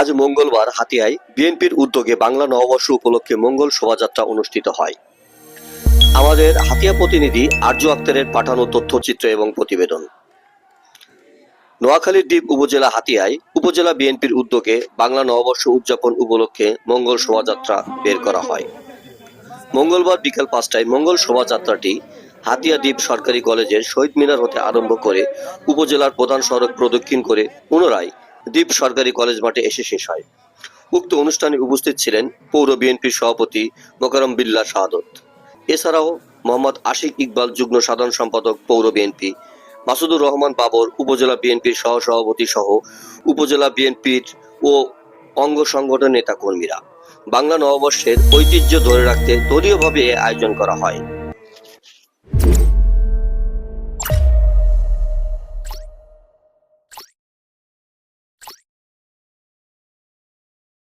আজ মঙ্গলবার হাতিয়ায় বিএনপির উদ্যোগে বাংলা নববর্ষ উপলক্ষে মঙ্গল শোভাযাত্রা অনুষ্ঠিত হয়। আমাদের হাতিয়া প্রতিনিধি আরজু আক্তারের পাঠানো তথ্যচিত্র এবং প্রতিবেদন। নোয়াখালীর দ্বীপ উপজেলা হাতিয়ায় উপজেলা বিএনপির উদ্যোগে বাংলা নববর্ষ উদযাপন উপলক্ষে মঙ্গল শোভাযাত্রা বের করা হয়। মঙ্গলবার বিকাল পাঁচটায় মঙ্গল শোভাযাত্রাটি হাতিয়া দ্বীপ সরকারি কলেজের শহীদ মিনার হতে আরম্ভ করে উপজেলার প্রধান সড়ক প্রদক্ষিণ করে পুনরায় দ্বীপ সরকারি কলেজ মাঠে এসে শেষ হয়। উক্ত অনুষ্ঠানে উপস্থিত ছিলেন পৌর বিএনপির সভাপতি মোকারম বিল্লা শাহাদত। এছাড়াও মোহাম্মদ আশিক ইকবাল যুগ্ম সাধারণ সম্পাদক, পৌর বিএনপি, মাসুদুর রহমান বাবর উপজেলা বিএনপির সহ সভাপতি সহ উপজেলা বিএনপির ও অঙ্গ সংগঠন নেতা কর্মীরা বাংলা নববর্ষের ঐতিহ্য ধরে রাখতে দলীয়ভাবে আয়োজন করা হয়।